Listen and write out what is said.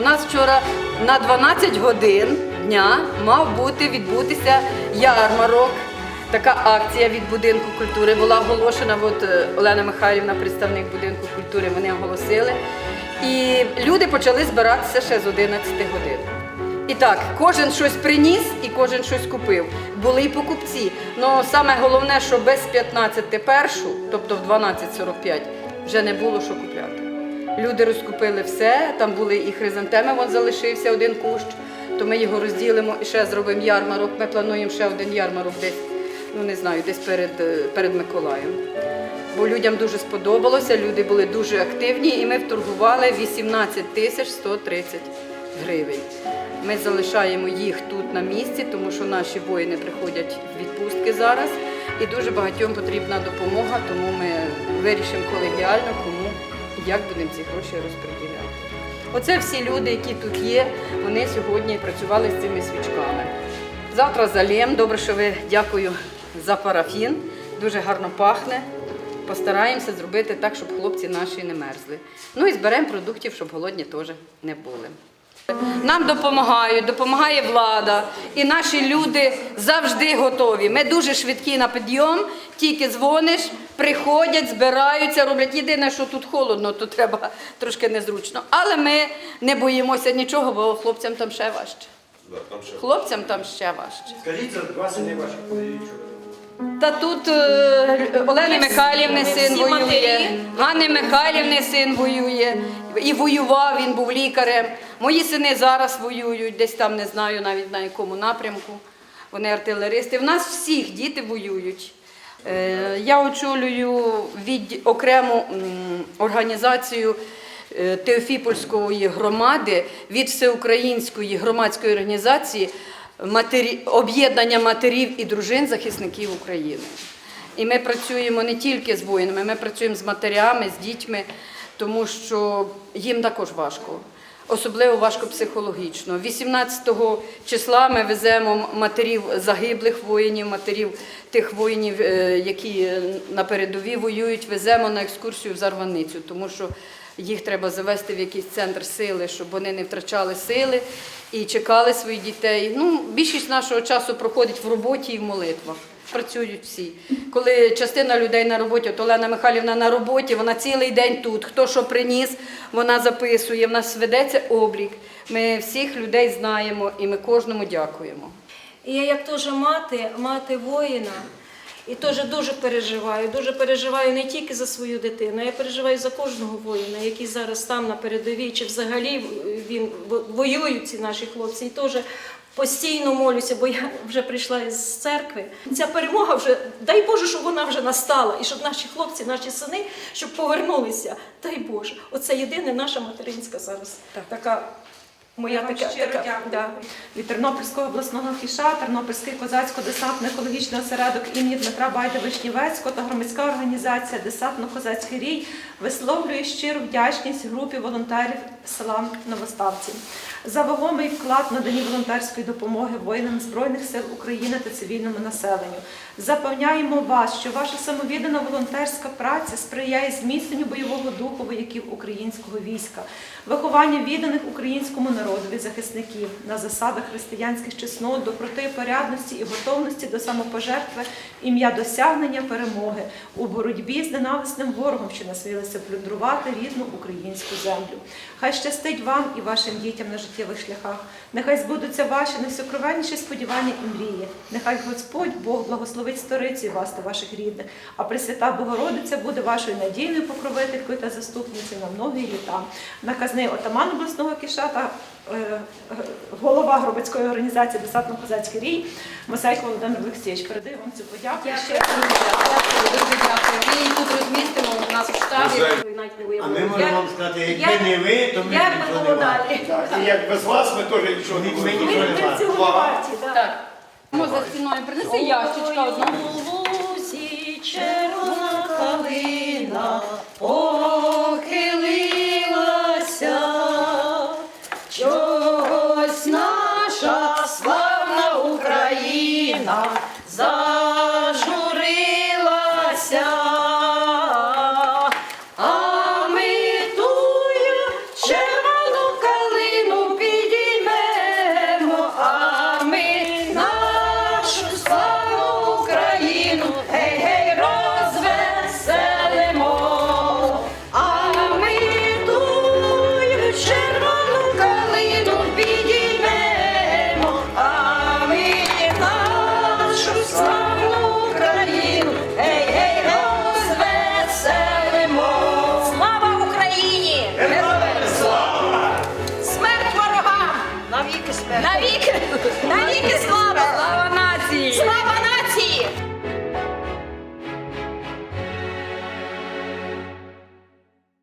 У нас вчора на 12 годин дня мав бути відбутися ярмарок. Така акція від будинку культури була оголошена. От е, Олена Михайлівна, представник будинку культури, вони оголосили. І люди почали збиратися ще з 11 годин. І так, кожен щось приніс і кожен щось купив. Були і покупці. Ну саме головне, що без 15 першу, тобто в 12.45, вже не було що купляти. Люди розкупили все, там були і хризантеми, вон залишився один кущ, то ми його розділимо і ще зробимо ярмарок. Ми плануємо ще один ярмарок десь, ну не знаю, десь перед, е, перед Миколаєм. Бо людям дуже сподобалося, люди були дуже активні і ми вторгували 18 тисяч 130 гривень. Ми залишаємо їх тут на місці, тому що наші воїни приходять в відпустки зараз, і дуже багатьом потрібна допомога, тому ми вирішимо колегіально, кому як будемо ці гроші розподіляти. Оце всі люди, які тут є, вони сьогодні працювали з цими свічками. Завтра залієм. Добре, що ви дякую за парафін. Дуже гарно пахне. Постараємося зробити так, щоб хлопці наші не мерзли. Ну і зберемо продуктів, щоб голодні теж не були. Нам допомагають, допомагає влада, і наші люди завжди готові. Ми дуже швидкі на підйом, тільки дзвониш, приходять, збираються, роблять. Єдине, що тут холодно, то треба трошки незручно. Але ми не боїмося нічого, бо хлопцям там ще важче. Хлопцям там ще важче. Скажіть, це два сини ваші воюють. Та тут е, Олени Михайлівни син всі воює, матері. Ганни Михайлівни син воює, і воював, він був лікарем. Мої сини зараз воюють, десь там не знаю навіть на якому напрямку. Вони артилеристи. В нас всіх діти воюють. Е, Я очолюю від окрему м, організацію е, Теофіпольської громади від всеукраїнської громадської організації матері... об'єднання матерів і дружин захисників України. І ми працюємо не тільки з воїнами, ми працюємо з матерями, з дітьми, тому що їм також важко. Особливо важко психологічно. 18 числа ми веземо матерів загиблих воїнів, матерів тих воїнів, е, які на передовій воюють, веземо на екскурсію в Зарваницю, тому що їх треба завести в якийсь центр сили, щоб вони не втрачали сили і чекали своїх дітей. Ну, більшість нашого часу проходить в роботі і в молитвах. Працюють всі. Коли частина людей на роботі, от Олена Михайлівна на роботі, вона цілий день тут. Хто що приніс, вона записує. В нас ведеться облік. Ми всіх людей знаємо і ми кожному дякуємо. І я як теж мати, мати воїна, і теж дуже переживаю. Дуже переживаю не тільки за свою дитину, я переживаю за кожного воїна, який зараз там на передовій, чи взагалі він воюють ці наші хлопці. І теж постійно молюся, бо я вже прийшла з церкви. Ця перемога вже, дай Боже, щоб вона вже настала, і щоб наші хлопці, наші сини, щоб повернулися. Дай Боже, оце єдине наша материнська зараз така. Моя така, така да. від Тернопільського обласного хіша, Тернопільський козацько-десантний екологічний осередок імені Дмитра Байда Вишнівецького та громадська організація Десантно-козацький рій висловлює щиру вдячність групі волонтерів села Новоставці за вагомий вклад в наданні волонтерської допомоги воїнам Збройних сил України та цивільному населенню. Запевняємо вас, що ваша самовіддана волонтерська праця сприяє зміцненню бойового духу вояків українського війська, вихованню відданих українському народові захисників на засадах християнських чеснот, доброти, порядності і готовності до самопожертви ім'я досягнення перемоги у боротьбі з ненависним ворогом, що насилися плюндрувати рідну українську землю. Хай щастить вам і вашим дітям на життєвих шляхах. Нехай збудуться ваші найсокровенніші сподівання і мрії. Нехай Господь Бог благословить сторицю вас та ваших рідних, а Пресвята Богородиця буде вашою надійною покровителькою та заступницею на многі літа. Наказний отаман обласного кіша та е, голова громадської організації Десантно-козацький рій Масайко Володимир Олексійович. Передаю вам цю подяку. Ще раз дуже дякую. Дуже дякую. Ми тут розмістимо у нас в штабі. Навіть не А ми можемо вам сказати, якби не ви, то ми як нічого було не далі? Так. І як без вас ми теж нічого не Ми- будемо. ми Ми, нічого не мали. цього варті. Так. Ну, за стіною принеси ящичка одного. лузі червона калина похилилася, чогось наша славна Україна зажурилася. kısmet. Навік! Навік!